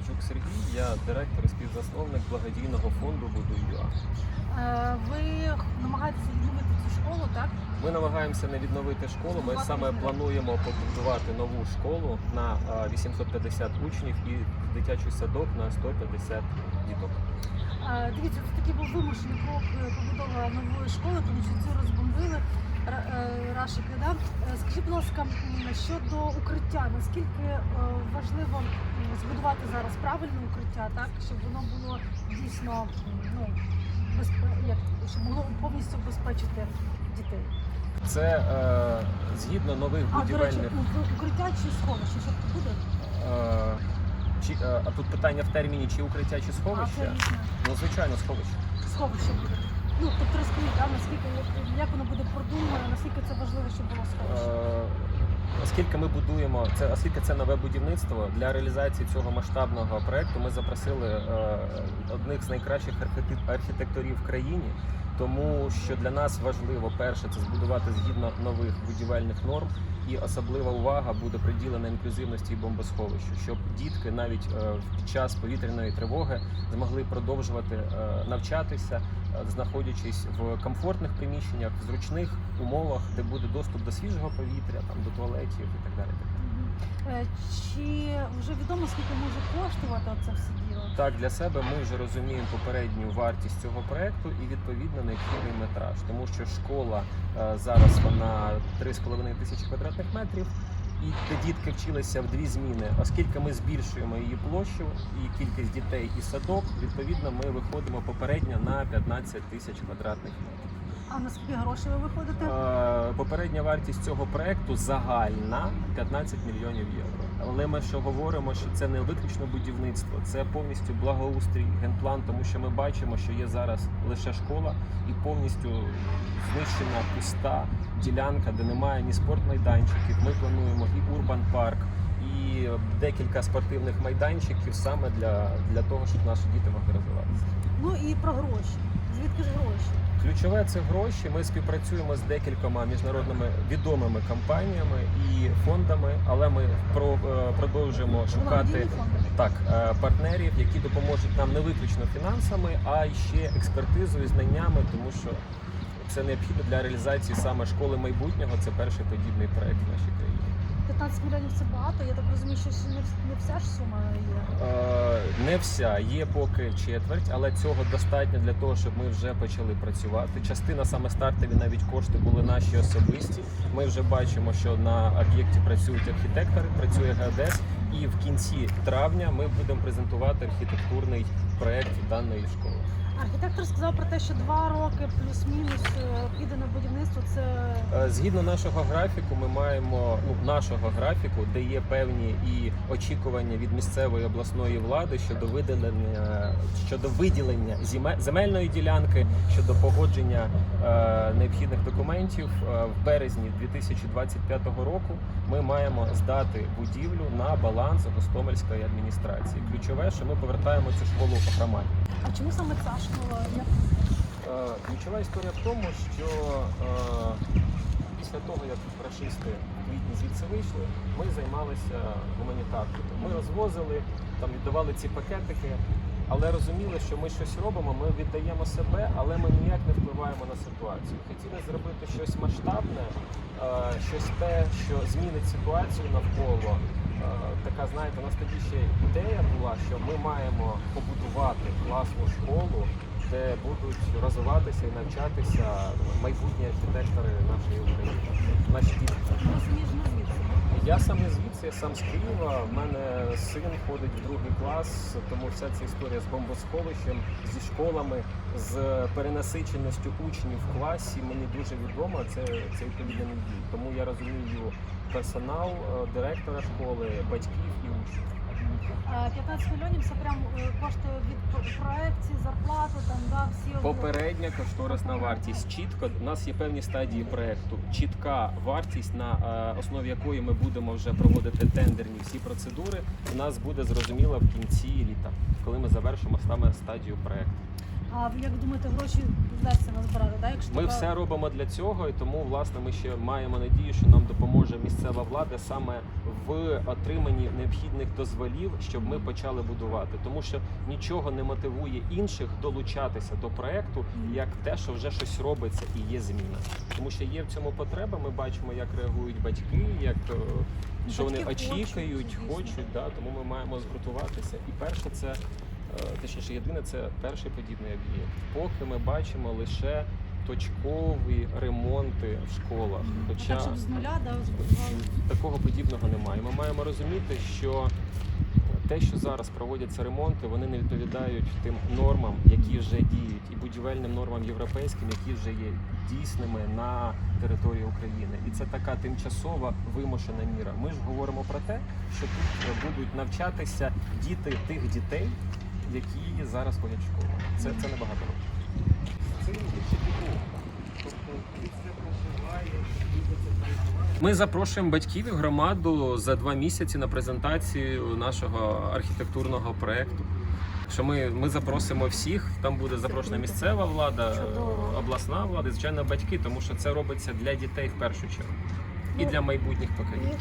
Медведчук Сергій, я директор і співзасновник благодійного фонду Будуюа. Е, ви намагаєтеся відновити цю школу, так? Ми намагаємося не відновити школу. Ми саме плануємо побудувати нову школу на е, 850 учнів і дитячий садок на 150 діток. Е, дивіться, це такий був вимушений крок побудова нової школи, тому що цю розбомбили е. Да? Е, Скажіть, будь ласка, щодо укриття, наскільки е, важливо збудувати зараз правильне укриття, так щоб воно було дійсно ну, безпе... як щоб могло повністю обезпечити дітей. Це е, згідно нових А до речі, укриття чи сховище, що тут буде? Е, чи, е, а тут питання в терміні чи укриття, чи сховище? різне. Ну, звичайно, сховище. Сховище буде. Ну, тобто розкажіть, да, наскільки як- воно буде продумано, наскільки це важливо, щоб було сховище. Е, Оскільки ми будуємо це, оскільки це нове будівництво для реалізації цього масштабного проекту, ми запросили е, одних з найкращих архітекторів в країні. Тому що для нас важливо перше це збудувати згідно нових будівельних норм, і особлива увага буде приділена інклюзивності і бомбосховищу, щоб дітки навіть е, під час повітряної тривоги змогли продовжувати е, навчатися, е, знаходячись в комфортних приміщеннях, в зручних умовах, де буде доступ до свіжого повітря, там до туалетів і так далі. Е, Чи вже відомо, скільки може коштувати це все діло? Так, для себе ми вже розуміємо попередню вартість цього проекту і відповідно необхідний метраж, тому що школа е, зараз вона 3,5 тисячі квадратних метрів. І дітки вчилися в дві зміни, оскільки ми збільшуємо її площу і кількість дітей і садок, відповідно, ми виходимо попередньо на 15 тисяч квадратних метрів. А на скільки грошей ви виходите? Е, Попередня вартість цього проекту загальна 15 мільйонів євро. Але ми що говоримо, що це не виключно будівництво, це повністю благоустрій, генплан, тому що ми бачимо, що є зараз лише школа і повністю знищена пуста ділянка, де немає ні спортмайданчиків. Ми плануємо і урбан парк. І декілька спортивних майданчиків саме для, для того, щоб наші діти могли розвиватися. Ну і про гроші. Звідки ж гроші? Ключове це гроші. Ми співпрацюємо з декількома міжнародними відомими компаніями і фондами, але ми про, е, продовжуємо шукати так е, партнерів, які допоможуть нам не виключно фінансами, а й ще експертизою, знаннями, тому що це необхідно для реалізації саме школи майбутнього. Це перший подібний проект в нашій країні. 15 мільйонів це багато. Я так розумію, що не, не вся ж сума є. Е, Не вся є поки четверть, але цього достатньо для того, щоб ми вже почали працювати. Частина саме стартові навіть кошти були наші особисті. Ми вже бачимо, що на об'єкті працюють архітектори, працює ГЕОДЕС, і в кінці травня ми будемо презентувати архітектурний проект даної школи. Архітектор сказав про те, що два роки плюс-мінус е, піде на будівництво. Це Е, Згідно нашого графіку, ми маємо ну нашого графіку, де є певні і очікування від місцевої обласної влади щодо виділення щодо виділення земельної ділянки, щодо погодження е, необхідних документів. В березні 2025 року ми маємо здати будівлю на баланс Гостомельської адміністрації. Ключове, що ми повертаємо цю школу по громаді. а чому саме Е, Ключова історія в тому, що е, після того, як рашисти квітні звідси вийшли, ми займалися гуманітаркою. Ми розвозили, там віддавали ці пакетики, але розуміли, що ми щось робимо, ми віддаємо себе, але ми ніяк не впливаємо на ситуацію. Хотіли зробити щось масштабне, е, щось те, що змінить ситуацію навколо. Е, Така, знаєте, у нас тоді ще ідея була, що ми маємо побудувати класну школу, де будуть розвиватися і навчатися майбутні архітектори нашої України. Наші діти. не. Я сам не звідси, я сам з Києва. У мене син ходить в другий клас, тому вся ця історія з бомбосховищем, зі школами, з перенасиченістю учнів в класі мені дуже відомо. Це, це відповідний дій. Тому я розумію персонал, е, директора школи, батьків і учнів. Е, 15 мільйонів це прям е, коштує від проекції, зарплати, там да всі Попередня кошторисна вартість. Чітко у нас є певні стадії проекту. Чітка вартість, на е, основі якої ми будемо вже проводити тендерні всі процедури. У нас буде зрозуміла в кінці літа, коли ми завершимо саме стадію проекту. А ви як думаєте, гроші вдасться назбирати? Да? Якщо Ми така- все робимо для цього, і тому власне ми ще маємо надію, що нам допоможе місцева влада саме в отриманні необхідних дозволів, щоб ми почали будувати. Тому що нічого не мотивує інших долучатися до проекту, як те, що вже щось робиться і є зміна. Тому що є в цьому потреба. Ми бачимо, як реагують батьки, як е, що вони Батьки хочуть, очікують, звісно. хочуть. Да, тому ми маємо згуртуватися. І перше, це точніше, єдине, це перший подібний об'єкт. Поки ми бачимо лише точкові ремонти в школах. Хоча Так, щоб з нуля да, збудували. такого подібного немає. Ми маємо розуміти, що те, що зараз проводяться ремонти, вони не відповідають тим нормам, які вже діють, і будівельним нормам європейським, які вже є дійсними на території України. І це така тимчасова вимушена міра. Ми ж говоримо про те, що тут будуть навчатися діти тих дітей, які зараз ходять в школу. Це, це набагато років. Тобто. Ми запрошуємо батьків і громаду за два місяці на презентацію нашого архітектурного проекту. Що ми, ми запросимо всіх, там буде запрошена місцева влада, обласна влада, і, звичайно, батьки, тому що це робиться для дітей в першу чергу і Ну, для майбутніх поколінь.